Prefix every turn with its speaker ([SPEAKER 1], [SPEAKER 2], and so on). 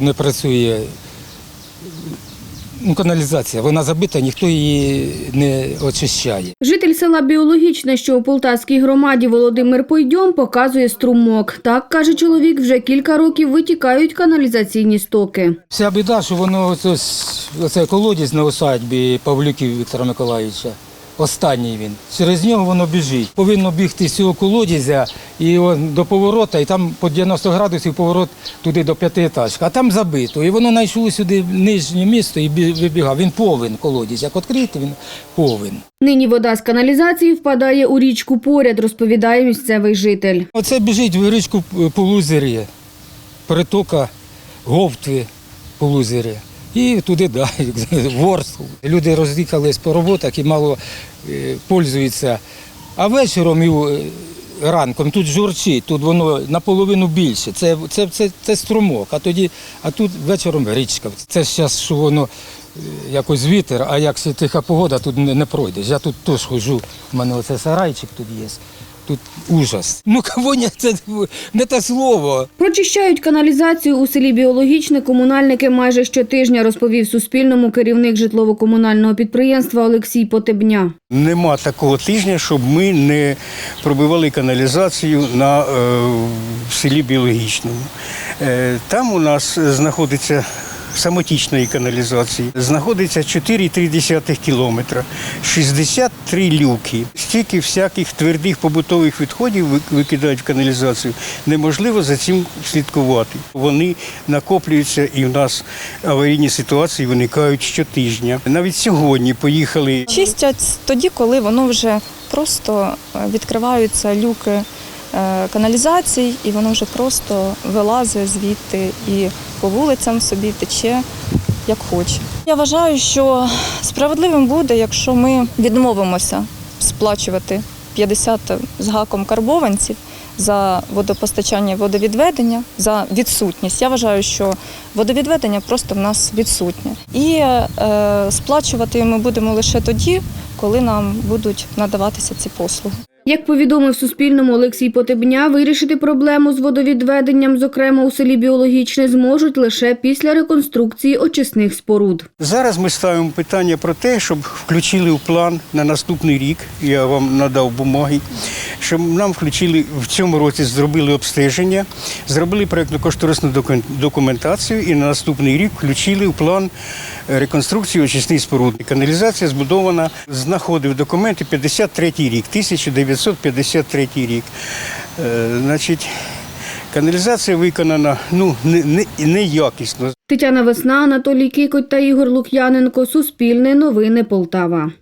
[SPEAKER 1] Не працює ну, каналізація, вона забита, ніхто її не очищає.
[SPEAKER 2] Житель села Біологічне, що у Полтавській громаді Володимир Пойдьом, показує струмок. Так, каже чоловік, вже кілька років витікають каналізаційні стоки.
[SPEAKER 1] Вся біда, що воно ось, ось, оце колодязь на усадьбі Павлюків Віктора Миколаївича. Останній він. Через нього воно біжить. Повинно бігти з цього колодязя і до поворота, і там по 90 градусів поворот туди до п'ятиетажки. А там забито. І воно знайшло сюди нижнє місто і вибігав. Він повен колодязь. Як відкрити, він повен.
[SPEAKER 2] Нині вода з каналізації впадає у річку поряд, розповідає місцевий житель.
[SPEAKER 1] Оце біжить в річку Полузері, притока Говтви Полузері. І туди далі, в Ворску. Люди роз'їхались по роботах і мало е, пользуються. А вечором і е, ранком тут журчить, тут воно наполовину більше. Це, це, це, це струмок, а тоді, а тут вечором річка. Це зараз, що воно е, якось вітер, а як тиха погода, тут не, пройдеш. Я тут теж ходжу, у мене оце сарайчик тут є. Тут ужас. Ну, кавоня це не те слово.
[SPEAKER 2] Прочищають каналізацію у селі Біологічне комунальники майже щотижня, розповів Суспільному керівник житлово-комунального підприємства Олексій Потебня.
[SPEAKER 3] Нема такого тижня, щоб ми не пробивали каналізацію на е, в селі Біологічному. Е, там у нас знаходиться самотічної каналізації. Знаходиться 4,3 кілометра, 63 люки. Стільки всяких твердих побутових відходів викидають в каналізацію. Неможливо за цим слідкувати. Вони накоплюються і в нас аварійні ситуації виникають щотижня. Навіть сьогодні поїхали
[SPEAKER 4] Чистять тоді, коли воно вже просто е, відкриваються люки каналізацій, і воно вже просто вилазить звідти і по вулицям собі тече як хоче. Я вважаю, що справедливим буде, якщо ми відмовимося сплачувати 50 з гаком карбованців за водопостачання водовідведення, за відсутність. Я вважаю, що водовідведення просто в нас відсутнє. І е, сплачувати ми будемо лише тоді, коли нам будуть надаватися ці послуги.
[SPEAKER 2] Як повідомив Суспільному Олексій Потебня, вирішити проблему з водовідведенням, зокрема у селі Біологічне, зможуть лише після реконструкції очисних споруд.
[SPEAKER 3] Зараз ми ставимо питання про те, щоб включили в план на наступний рік. Я вам надав бумаги, щоб нам включили в цьому році, зробили обстеження, зробили проєктно-кошторисну документацію і на наступний рік включили в план реконструкції очисних споруд. Каналізація збудована, знаходив документи 53 рік, 1953 рік. Е, Значить, каналізація виконана ну, не, не, неякісно.
[SPEAKER 2] Тетяна Весна, Анатолій Кикоть та Ігор Лук'яненко. Суспільне новини Полтава.